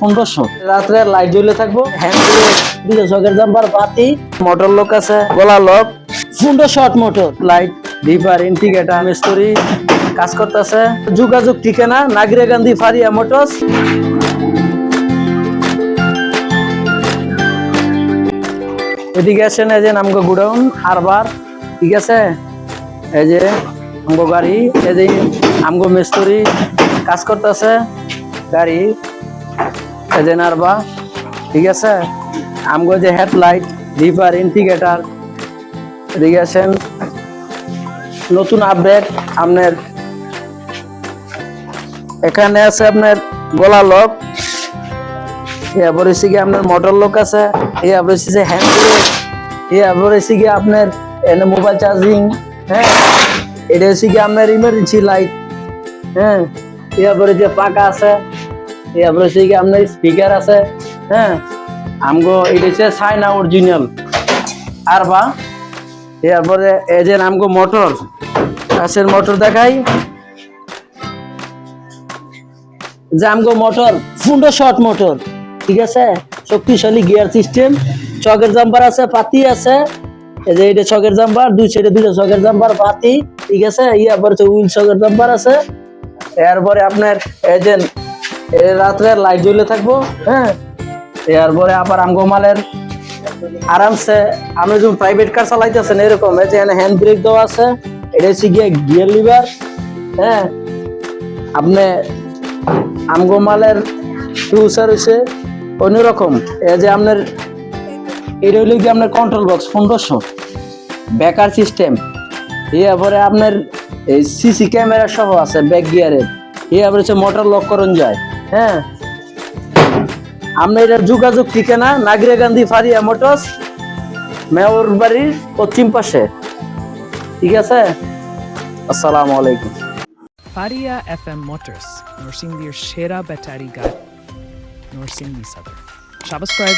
পনেরোশো। রাত্রে লাইট জ্বলে থাকব মোটর আছে পনেরো মোটর লাইট কাজ করতেছে। যোগাযোগ ঠিকানা, নাগরে গান্ধী ফারিয়া মোটরস এদিকে আসেন, এই যে নামগো গুডাউন, হারবার, ঠিক আছে? এই যে আমগো গাড়ি আমগো মিস্ত্রি কাজ করতেছে, গাড়ি, এই যে নারবা ঠিক আছে? আমগো যে হেডলাইট ডিপার ইন্ডিকেটার এদিকে আসেন। নতুন আপডেট আপনার, এখানে আছে আপনার গলা লক এরপর হচ্ছে কি আপনার মোটর লোক আছে এরপর যে হ্যান্ড ব্রেক এরপর হচ্ছে কি আপনার এনে মোবাইল চার্জিং হ্যাঁ? এটা হচ্ছে কি আপনার ইমার্জেন্সি লাইট হ্যাঁ? এরপরে যে পাকা আছে, এরপরে কি আপনার স্পিকার আছে হ্যাঁ? আমগো এটা হচ্ছে সাইনা অরিজিনাল আর বা, এরপরে এই যে আমগো মোটর কাছের মোটর দেখাই। যে আমগো মোটর ফুন্ডো শর্ট মোটর ঠিক আছে? শক্তিশালী গিয়ার সিস্টেম চকের জাম্পার আছে, পাতি আছে। এই যে এটা চকের জাম্পার দুই সাইডে দুইটা চকের জাম্পার পাতি, ঠিক আছে? ইয়ার পরে উইল চকের জাম্পার আছে। এরপরে আপনার এই যে রাত্রে লাইট জ্বলে থাকব হ্যাঁ? এরপরে আবার আমগো মালের আরামসে আপনি যখন প্রাইভেট কার চালাইতেছেন, এরকম, এই যে হ্যান্ড ব্রেক দেওয়া আছে, এটা হচ্ছে গিয়ে গিয়ার লিভার হ্যাঁ? আপনি আমগো মালের ফিউচার হয়েছে অন্যরকম, এই যে আপনার, এটা হইলে কি আপনার কন্ট্রোল বক্স পনেরোশো ব্যাকার সিস্টেম এরপরে আপনার এই সিসি ক্যামেরা সহ আছে ব্যাক গিয়ারের এরপরে হচ্ছে মোটর লক করণ যায়। হ্যাঁ? আপনার এটার যোগাযোগ ঠিকানা নাগরে গান্ধী ফারিয়া মোটরস, মেয়র বাড়ির পশ্চিম পাশে। ঠিক আছে? আসসালামু আলাইকুম। ফারিয়া এফ এম মোটরস, নরসিংদীর সেরা ব্যাটারি গাড়ি, নরসিংদী সদর। সাবস্ক্রাইব